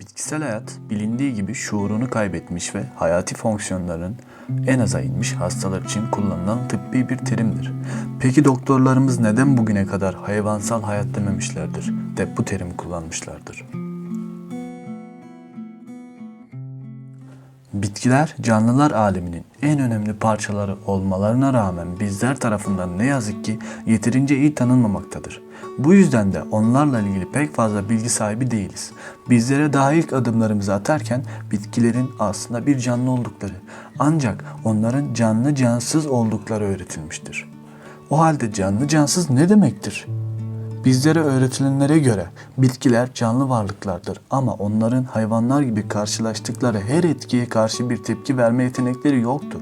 Bitkisel hayat bilindiği gibi şuurunu kaybetmiş ve hayati fonksiyonların en aza inmiş hastalar için kullanılan tıbbi bir terimdir. Peki doktorlarımız neden bugüne kadar hayvansal hayat dememişlerdir de bu terimi kullanmışlardır? Bitkiler canlılar aleminin en önemli parçaları olmalarına rağmen bizler tarafından ne yazık ki yeterince iyi tanınmamaktadır. Bu yüzden de onlarla ilgili pek fazla bilgi sahibi değiliz. Bizlere daha ilk adımlarımızı atarken bitkilerin aslında bir canlı oldukları ancak onların canlı cansız oldukları öğretilmiştir. O halde canlı cansız ne demektir? Bizlere öğretilenlere göre bitkiler canlı varlıklardır ama onların hayvanlar gibi karşılaştıkları her etkiye karşı bir tepki verme yetenekleri yoktur.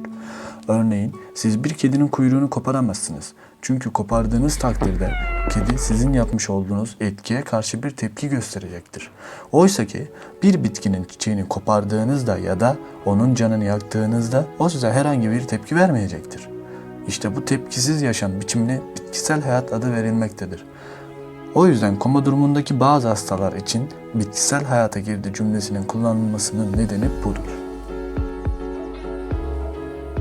Örneğin siz bir kedinin kuyruğunu koparamazsınız. Çünkü kopardığınız takdirde kedi sizin yapmış olduğunuz etkiye karşı bir tepki gösterecektir. Oysa ki bir bitkinin çiçeğini kopardığınızda ya da onun canını yaktığınızda o size herhangi bir tepki vermeyecektir. İşte bu tepkisiz yaşam biçimine bitkisel hayat adı verilmektedir. O yüzden koma durumundaki bazı hastalar için bitkisel hayata girdi cümlesinin kullanılmasının nedeni budur.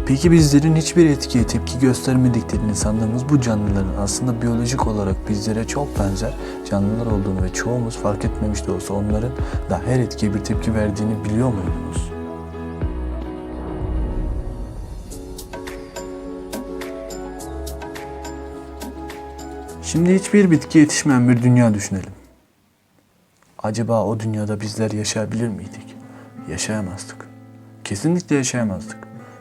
Peki bizlerin hiçbir etkiye tepki göstermediklerini sandığımız bu canlıların aslında biyolojik olarak bizlere çok benzer canlılar olduğunu ve çoğumuz fark etmemiş de olsa onların da her etkiye bir tepki verdiğini biliyor muydunuz? Şimdi hiçbir bitki yetişmeyen bir dünya düşünelim. Acaba o dünyada bizler yaşayabilir miydik? Yaşayamazdık. Kesinlikle yaşayamazdık.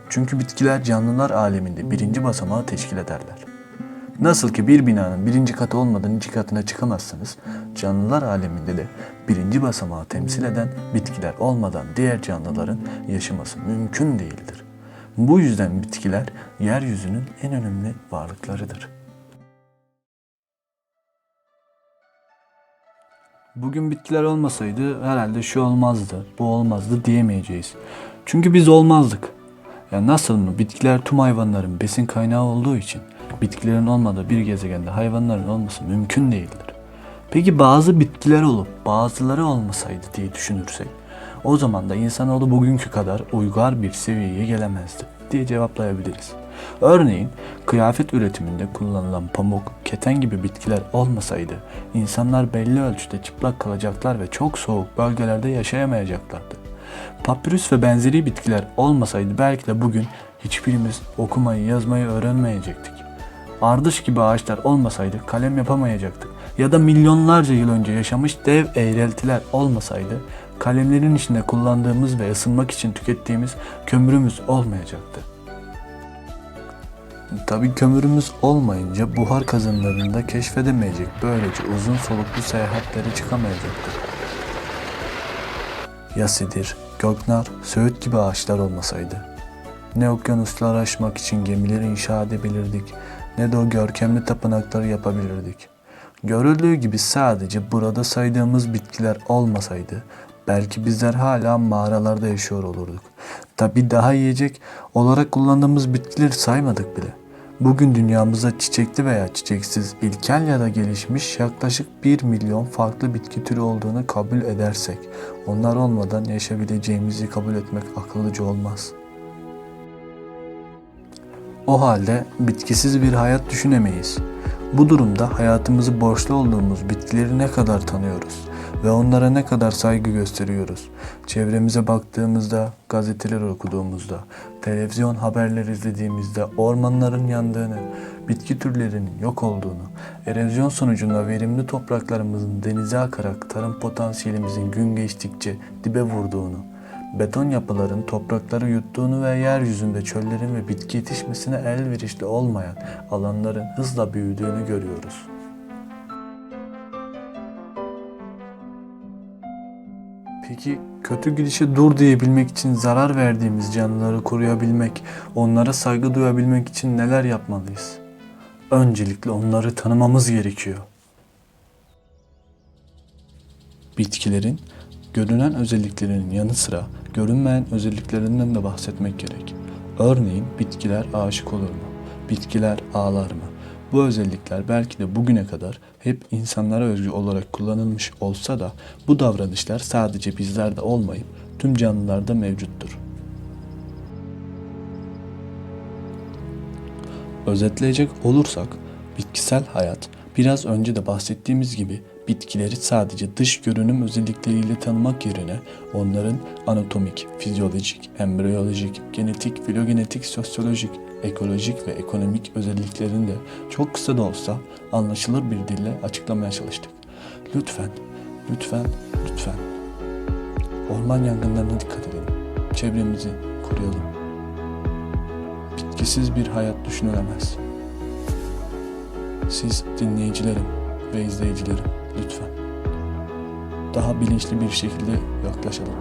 Çünkü bitkiler canlılar aleminde birinci basamağı teşkil ederler. Nasıl ki bir binanın birinci katı olmadan iki katına çıkamazsınız, canlılar aleminde de birinci basamağı temsil eden bitkiler olmadan diğer canlıların yaşaması mümkün değildir. Bu yüzden bitkiler yeryüzünün en önemli varlıklarıdır. Bugün bitkiler olmasaydı herhalde şu olmazdı, bu olmazdı diyemeyeceğiz. Çünkü biz olmazdık. Ya nasıl mı? Bitkiler tüm hayvanların besin kaynağı olduğu için bitkilerin olmadığı bir gezegende hayvanların olması mümkün değildir. Peki bazı bitkiler olup bazıları olmasaydı diye düşünürsek o zaman da insanoğlu bugünkü kadar uygar bir seviyeye gelemezdi diye cevaplayabiliriz. Örneğin kıyafet üretiminde kullanılan pamuk, keten gibi bitkiler olmasaydı insanlar belli ölçüde çıplak kalacaklar ve çok soğuk bölgelerde yaşayamayacaklardı. Papyrus ve benzeri bitkiler olmasaydı belki de bugün hiçbirimiz okumayı yazmayı öğrenmeyecektik. Ardış gibi ağaçlar olmasaydı kalem yapamayacaktık. Ya da milyonlarca yıl önce yaşamış dev eğreltiler olmasaydı kalemlerin içinde kullandığımız ve ısınmak için tükettiğimiz kömürümüz olmayacaktı. Tabii kömürümüz olmayınca buhar kazanlarında keşfedemeyecek böylece uzun soluklu seyahatlere çıkamayacaktık. Ya sidir, göknar, söğüt gibi ağaçlar olmasaydı? Ne okyanusları aşmak için gemileri inşa edebilirdik, ne de o görkemli tapınakları yapabilirdik. Görüldüğü gibi sadece burada saydığımız bitkiler olmasaydı, belki bizler hala mağaralarda yaşıyor olurduk. Tabi daha yiyecek olarak kullandığımız bitkileri saymadık bile. Bugün dünyamızda çiçekli veya çiçeksiz, ilkel ya da gelişmiş yaklaşık 1 milyon farklı bitki türü olduğunu kabul edersek, onlar olmadan yaşayabileceğimizi kabul etmek akıllıca olmaz. O halde bitkisiz bir hayat düşünemeyiz. Bu durumda hayatımızı borçlu olduğumuz bitkileri ne kadar tanıyoruz ve onlara ne kadar saygı gösteriyoruz. Çevremize baktığımızda, gazeteler okuduğumuzda, televizyon haberleri izlediğimizde ormanların yandığını, bitki türlerinin yok olduğunu, erozyon sonucunda verimli topraklarımızın denize akarak tarım potansiyelimizin gün geçtikçe dibe vurduğunu, beton yapıların toprakları yuttuğunu ve yeryüzünde çöllerin ve bitki yetişmesine elverişli olmayan alanların hızla büyüdüğünü görüyoruz. Peki kötü gidişe dur diyebilmek için zarar verdiğimiz canlıları koruyabilmek, onlara saygı duyabilmek için neler yapmalıyız? Öncelikle onları tanımamız gerekiyor. Bitkilerin görünen özelliklerinin yanı sıra görünmeyen özelliklerinden de bahsetmek gerek. Örneğin bitkiler aşık olur mu? Bitkiler ağlar mı? Bu özellikler belki de bugüne kadar hep insanlara özgü olarak kullanılmış olsa da bu davranışlar sadece bizlerde olmayıp tüm canlılarda mevcuttur. Özetleyecek olursak bitkisel hayat biraz önce de bahsettiğimiz gibi bitkileri sadece dış görünüm özellikleriyle tanımak yerine onların anatomik, fizyolojik, embriyolojik, genetik, filogenetik, sosyolojik, ekolojik ve ekonomik özelliklerini de çok kısa da olsa anlaşılır bir dille açıklamaya çalıştık. Lütfen, lütfen, lütfen orman yangınlarına dikkat edelim. Çevremizi koruyalım. Bitkisiz bir hayat düşünülemez. Siz dinleyicilerim ve izleyicilerim lütfen daha bilinçli bir şekilde yaklaşalım.